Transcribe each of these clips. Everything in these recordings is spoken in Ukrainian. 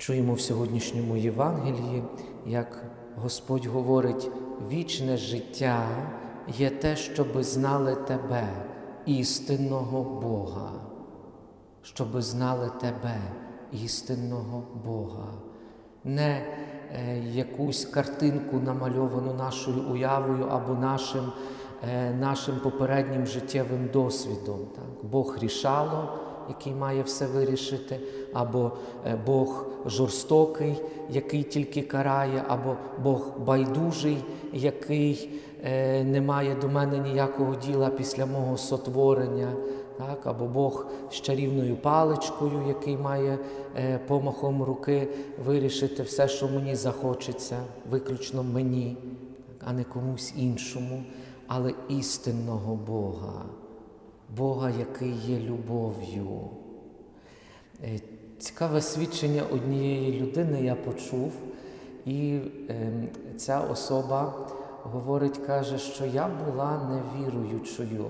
Чуємо в сьогоднішньому Євангелії, як Господь говорить, вічне життя є те, щоби знали Тебе, істинного Бога, щоби знали Тебе, істинного Бога, не е, якусь картинку намальовану нашою уявою або нашим, е, нашим попереднім життєвим досвідом. Так? Бог рішало, який має все вирішити, або е, Бог жорстокий, який тільки карає, або Бог байдужий, який е, не має до мене ніякого діла після мого сотворення, так? або Бог з чарівною паличкою, який має е, помахом руки вирішити все, що мені захочеться, виключно мені, а не комусь іншому, але істинного Бога. Бога, який є любов'ю. Е, Цікаве свідчення однієї людини я почув, і е, ця особа говорить, каже, що я була невіруючою.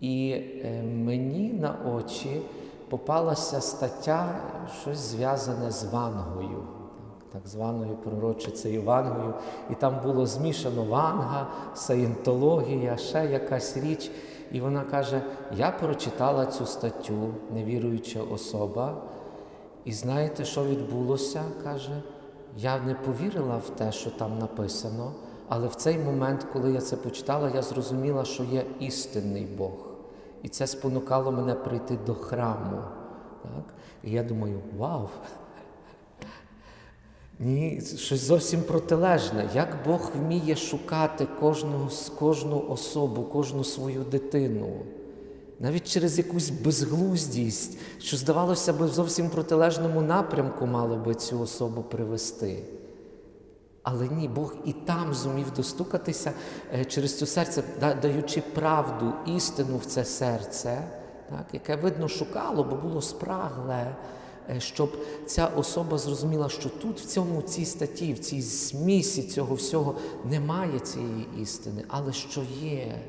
І е, мені на очі попалася стаття, щось зв'язане з Вангою, так званою пророчицею Вангою. І там було змішано Ванга, саєнтологія, ще якась річ. І вона каже: Я прочитала цю статтю, невіруюча особа, і знаєте, що відбулося? каже, я не повірила в те, що там написано, але в цей момент, коли я це почитала, я зрозуміла, що є істинний Бог. І це спонукало мене прийти до храму. Так? І я думаю, вау! Ні, щось зовсім протилежне. Як Бог вміє шукати кожного, кожну особу, кожну свою дитину, навіть через якусь безглуздість, що, здавалося б, в зовсім протилежному напрямку мало би цю особу привести. Але ні, Бог і там зумів достукатися е, через цю серце, даючи правду, істину в це серце, так, яке, видно, шукало, бо було спрагле, щоб ця особа зрозуміла, що тут, в цьому, цій статті, в цій змісі цього всього немає цієї істини, але що є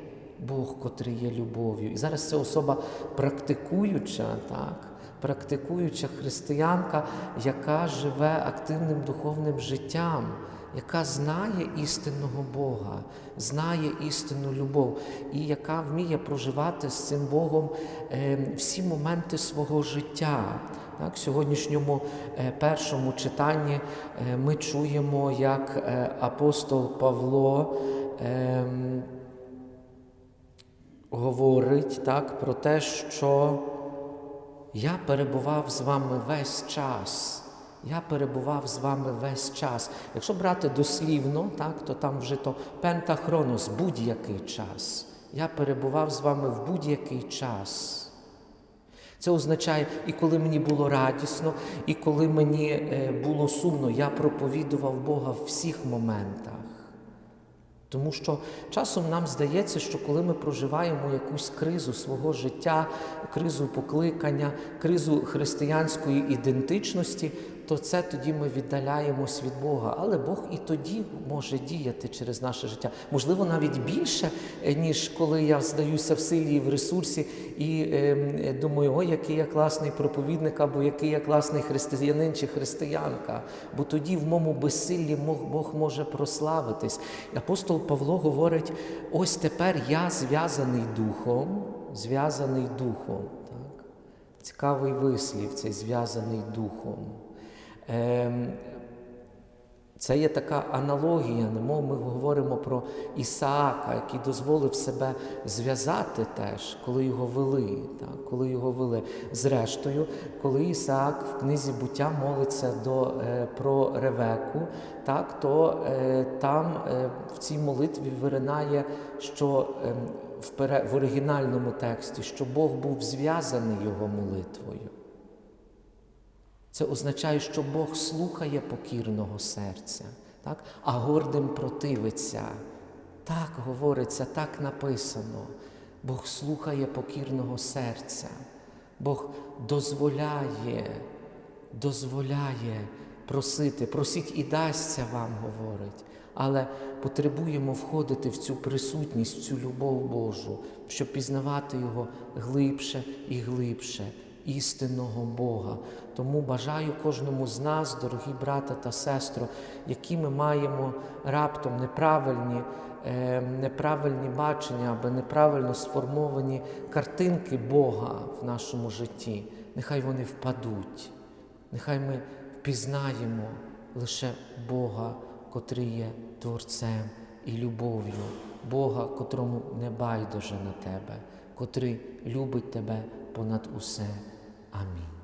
Бог, котрий є любов'ю. І зараз ця особа практикуюча, так, практикуюча християнка, яка живе активним духовним життям, яка знає істинного Бога, знає істинну любов, і яка вміє проживати з цим Богом е, всі моменти свого життя. Так, в сьогоднішньому е, першому читанні е, ми чуємо, як е, апостол Павло. ем, говорить так, про те, що я перебував з вами весь час. Я перебував з вами весь час. Якщо брати дослівно, так, то там вже пентахронос, будь-який час. Я перебував з вами в будь-який час. Це означає, і коли мені було радісно, і коли мені е, було сумно, я проповідував Бога в всіх моментах. Тому що часом нам здається, що коли ми проживаємо якусь кризу свого життя, кризу покликання, кризу християнської ідентичності, то це тоді ми віддаляємось від Бога. Але Бог і тоді може діяти через наше життя. Можливо, навіть більше, е, ніж коли я здаюся в силі і в ресурсі і е, е, думаю, ой, який я класний проповідник, або який я класний християнин чи християнка. Бо тоді в моєму безсиллі Бог- може прославитись. Апостол Павло говорить: ось тепер я зв'язаний духом, зв'язаний духом. Цікавий вислів, цей зв'язаний духом. Ем, це є така аналогія, немов ми говоримо про Ісаака, який дозволив себе зв'язати теж, коли його вели. Так, коли його вели. Зрештою, коли Ісаак в книзі буття молиться до, е, про Ревеку, так, то е, там е, в цій молитві виринає, що е, в, в оригінальному тексті, що Бог був зв'язаний його молитвою. Це означає, що Бог слухає покірного серця, так? а гордим противиться. Так говориться, так написано. Бог слухає покірного серця. Бог дозволяє, дозволяє просити, просіть і дасться вам, говорить. Але потребуємо входити в цю присутність, в цю любов Божу, щоб пізнавати Його глибше і глибше, істинного Бога. Тому бажаю кожному з нас, дорогі брата та сестри, які ми маємо раптом неправильні, е, неправильні бачення або неправильно сформовані картинки Бога в нашому житті. Нехай вони впадуть, нехай ми впізнаємо лише Бога, котрий є Творцем і любов'ю, Бога, котрому не байдуже на тебе, котрий любить тебе понад усе. Amén.